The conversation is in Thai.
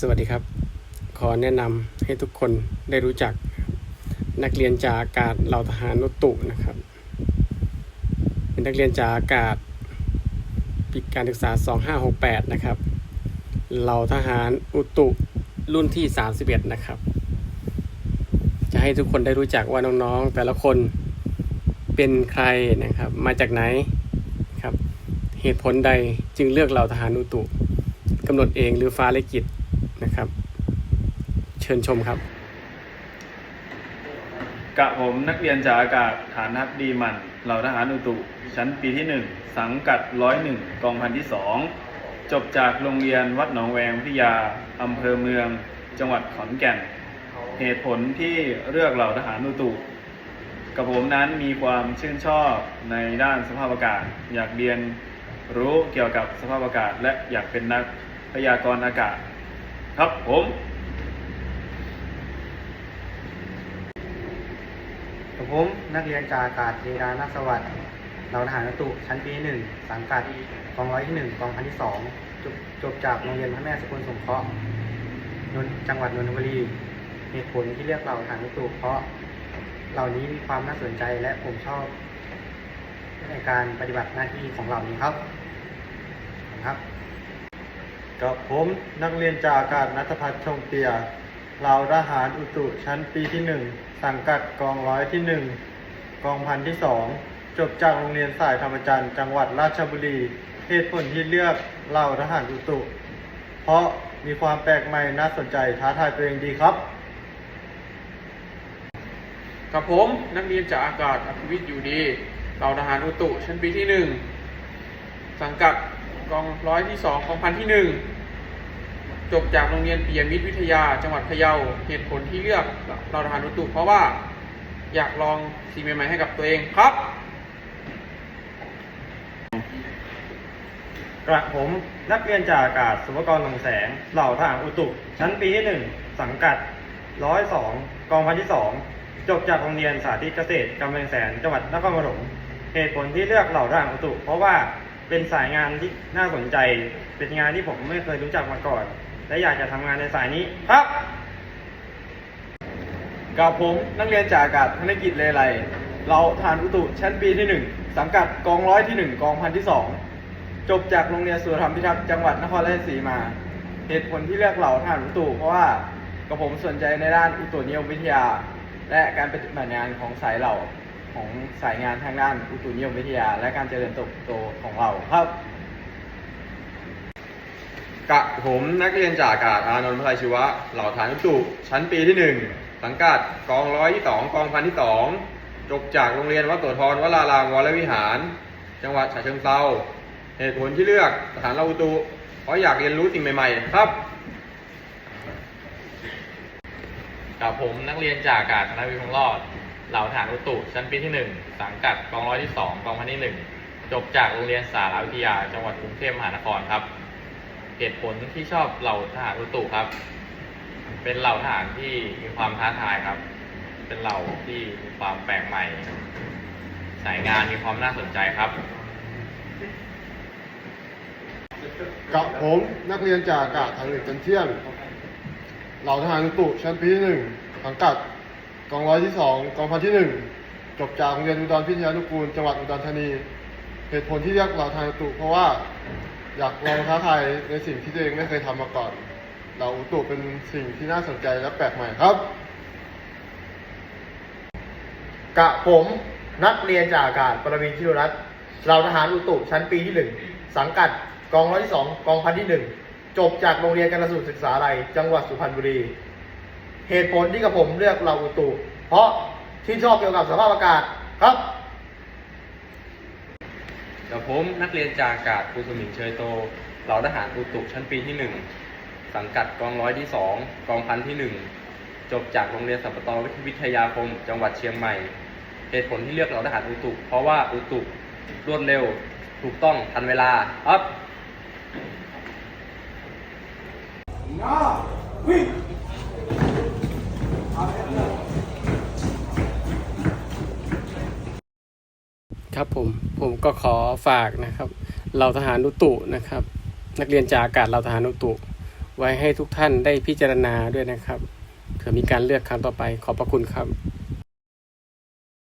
สวัสดีครับ ขอแนะนำให้ทุกคนได้รู้จักนักเรียนจากอากาศเหล่าทหารนุตุนะครับ เป็นนักเรียนจากอากาศปีการศึกษา 2568 นะครับเหล่าทหารอุตุรุ่นที่ 31 นะครับ จะให้ทุกคนได้รู้จักว่าน้องๆ แต่ละคนเป็นใครนะครับ มาจากไหนครับ เหตุผลใดจึงเลือกเหล่าทหารอุตุกำหนดเองหรือฟ้าลิขิต นะครับ เชิญชมครับกะผมนักเรียนจากอากาศฐานทัพดีมันเหล่าทหารอุตุ ชั้นปีที่ 1 สังกัดร้อยหนึ่งกองพันที่ 2 จบจากโรงเรียนวัดหนองแวงวิทยาอำเภอเมือง จังหวัดขอนแก่น เหตุผลที่เลือกเหล่าทหารอุตุกับผมนั้นมีความชื่นชอบในด้านสภาพอากาศ อยากเรียนรู้เกี่ยวกับสภาพอากาศ และอยากเป็นนักพยากรณ์อากาศ ครับผมกับผมนักเรียนจากอากาศเอรานักสวัสดิ์เราทหารนตุชั้นปีหนึ่งสังกัดกองร้อยที่หนึ่งกองพันที่สองจบจบจากโรงเรียนพระแม่สกลสงเคราะห์นนจังหวัดนนทบุรีเหตุผลที่เลือกเราทหารนตุเพราะเหล่านี้มีความน่าสนใจและผมชอบในการปฏิบัติหน้าที่ของเหล่านี้ครับครับ กับผมนักเรียนจากอากาศนัทพัฒน์ชงเตียเหล่าทหารอุตุชั้นปีที่หนึ่งสังกัดกองร้อยที่หนึ่งกองพันที่สองจบจากโรงเรียนสายธรรมจันทร์จังหวัดราชบุรีเหตุผลที่เลือกเหล่าทหารอุตุ เพราะมีความแปลกใหม่น่าสนใจท้าทายตัวเองดีครับ กับผมนักเรียนจากอากาศอภิวิทย์อยู่ดีเหล่าทหารอุตุชั้นปีที่หนึ่งสังกัด กองร้อยที่สองกองพันที่หนึ่งจบจากโรงเรียนปิยมิตรวิทยาจังหวัดพะเยาเหตุผลที่เลือกเราทหารอุตุเพราะว่าอยากลองสิ่งใหม่ๆให้กับตัวเองครับ กระผมนักเรียนจากอากาศสุภกรหลงแสง เหล่าทหารอุตุ ชั้นปีที่หนึ่งสังกัดร้อยสองกองพันที่สองจบจากโรงเรียนสาธิตเกษตรกำแพงแสนจังหวัดนครปฐมเหตุผลที่เลือกเหล่าทหารอุตุ เพราะว่า เป็นสายงานที่น่าสนใจ เป็นงานที่ผมไม่เคยรู้จักมาก่อน และอยากจะทำงานในสายนี้ครับ กับผมนักเรียนจากอากาศธนกิจเลไลเราฐานอุตุชั้นปีที่หนึ่งสังกัดกองร้อยที่หนึ่งกองพันที่สองจบจากโรงเรียนสุรธรรมพิทักษ์จังหวัดนครราชสีมา เหตุผลที่เลือกเหล่าฐานอุตุเพราะว่ากับผมสนใจในด้านอุตุนิยมวิทยา และการปฏิบัติงานของสายเหล่า ของสายงานทางด้านอุตุนิยมวิทยา และการเจริญเติบโตของเราครับกะผมนักเรียนจากอากาศอานนท์พลายชีวะ เหล่าฐานอุตุชั้นปีที่หนึ่งสังกัดกองร้อยที่สองกองพันที่สองจบจากโรงเรียนวัดโสธรวรารามวรวิหาร จังหวัดฉะเชิงเทราเหตุผลที่เลือกสถานเราอุตุเพราะอยากเรียนรู้สิ่งใหม่ ๆ ครับกับผมนักเรียนจากอากาศธนวิทย์คงรอด เหล่าฐานอุตุชั้นปีที่ 1 สังกัดกองร้อยที่ 2 กองพันที่ 1 จบจากโรงเรียนสารวิทยา จังหวัดกรุงเทพมหานครครับ เหตุผลที่ชอบเหล่าทหารอุตุครับ เป็นเหล่าทหารที่มีความท้าทายครับ เป็นเหล่าที่มีความแปลกใหม่ สายงานมีความน่าสนใจครับกับผมนักเรียนจากอากาศทางเอกจันเทียนเหล่าทหารอุตุชั้นปีที่หนึ่งสังกัด กองร้อยที่สองกองพันที่หนึ่งจบจากโรงเรียนอุดรพิทยานุกูลจังหวัดอุดรธานี เหตุผลที่เลือกเหล่าทารอุตุเพราะว่าอยากลองท้าทายในสิ่งที่ตัวเองไม่เคยทำมาก่อนเหล่าอุตุเป็นสิ่งที่น่าสนใจและแปลกใหม่ครับ กะผมนักเรียนจากอากาศปรมินชิโรรัตน์เราทหารอุตุชั้นปีที่หนึ่งสังกัดกองร้อยที่สองกองพันที่หนึ่งจบจากโรงเรียนการสูตรศึกษาลัยจังหวัดสุพรรณบุรี เหตุผลที่กับผมเลือกเราอุตุ เพราะที่นชอบเกี่ยวกับสภาพอากาศครับกับผมนักเรียนจากอากาศครูสมิงเชยโต เหล่าทหารอุตุชั้นปีที่หนึ่งสังกัดกองร้อยที่สองกองพันที่หนึ่งจบจากโรงเรียนสัมปตวิทยาคม จังหวัดเชียงใหม่ เหตุผลที่เลือกเหล่าทหารอุตุ เพราะว่าอุตุรวดเร็ว ถูกต้องทันเวลาครับ ครับผมผมก็ขอฝากนะครับเราทหารนุตุนะครับ นักเรียนจากอากาศเราทหารนุตุ ไว้ให้ทุกท่านได้พิจารณาด้วยนะครับเผื่อมีการเลือกครั้งต่อไปขอบพระคุณครับ